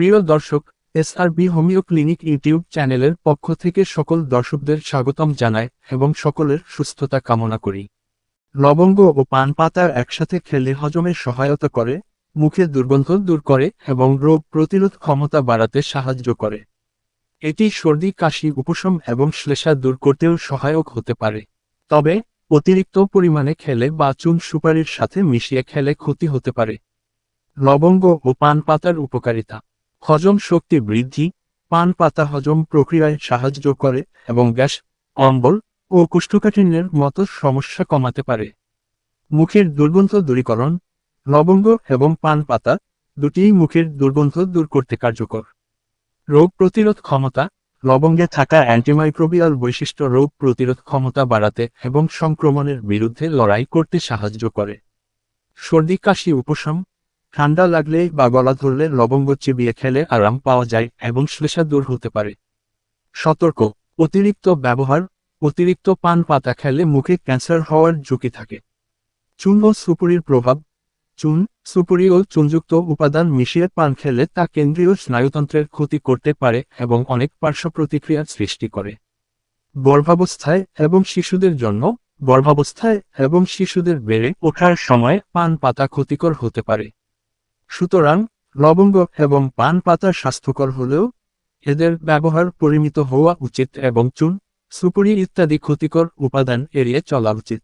প্রিয় দর্শক SRB homeo clinic YouTube চ্যানেলের পক্ষ থেকে সকল দর্শকদের স্বাগতম জানায় এবং সকলের সুস্থতা কামনা করি। লবঙ্গ ও পান পাতা একসাথে খেলে হজমে সহায়তা করে, মুখে দুর্গন্ধ দূর করে এবং রোগ প্রতিরোধ ক্ষমতা বাড়াতে সাহায্য করে। এটি সর্দি, কাশি, উপশম এবং শ্লেষা দূর করতেও সহায়ক হতে পারে। তবে, অতিরিক্ত পরিমাণে খেলে বা চুন সুপারির সাথে মিশিয়ে খেলে ক্ষতি হতে পারে। লবঙ্গ ও পান পাতার উপকারিতা হজম শক্তি বৃদ্ধি, পান পাতা হজম প্রক্রিয়ায় সাহায্য করে এবং গ্যাস, অম্বল ও কোষ্ঠকাঠিন্যের মতো সমস্যা কমাতে পারে। মুখের দুর্গন্ধ দূরীকরণ, লবঙ্গ এবং পান পাতা দুটিই মুখের দুর্গন্ধ দূর করতে কার্যকর। রোগ প্রতিরোধ ক্ষমতা, লবঙ্গে থাকা অ্যান্টিমাইক্রোবিয়াল বৈশিষ্ট্য রোগ প্রতিরোধ ক্ষমতা বাড়াতে এবং সংক্রমণের বিরুদ্ধে লড়াই করতে সাহায্য করে। সর্দি, কাশি, উপশম ঠান্ডা লাগলে বা গলা ধরলে লবঙ্গ চিবিয়ে খেলে আরাম পাওয়া যায় এবং শ্লেষা দূর হতে পারে। সতর্ক, অতিরিক্ত ব্যবহার, অতিরিক্ত পান পাতা খেলে মুখে ক্যান্সার হওয়ার ঝুঁকি থাকে। চুন ও সুপুরির প্রভাব, চুন, সুপুরি ও চুনযুক্ত উপাদান মিশিয়ে পান খেলে তা কেন্দ্রীয় স্নায়ুতন্ত্রের ক্ষতি করতে পারে এবং অনেক পার্শ্ব প্রতিক্রিয়ার সৃষ্টি করে। গর্ভাবস্থায় এবং শিশুদের জন্য, গর্ভাবস্থায় এবং শিশুদের বেড়ে ওঠার সময় পান পাতা ক্ষতিকর হতে পারে। সুতরাং লবঙ্গ এবং পান পাতা স্বাস্থ্যকর হলেও এদের ব্যবহার পরিমিত হওয়া উচিত এবং চুন, সুপুরি ইত্যাদি ক্ষতিকর উপাদান এড়িয়ে চলা উচিত।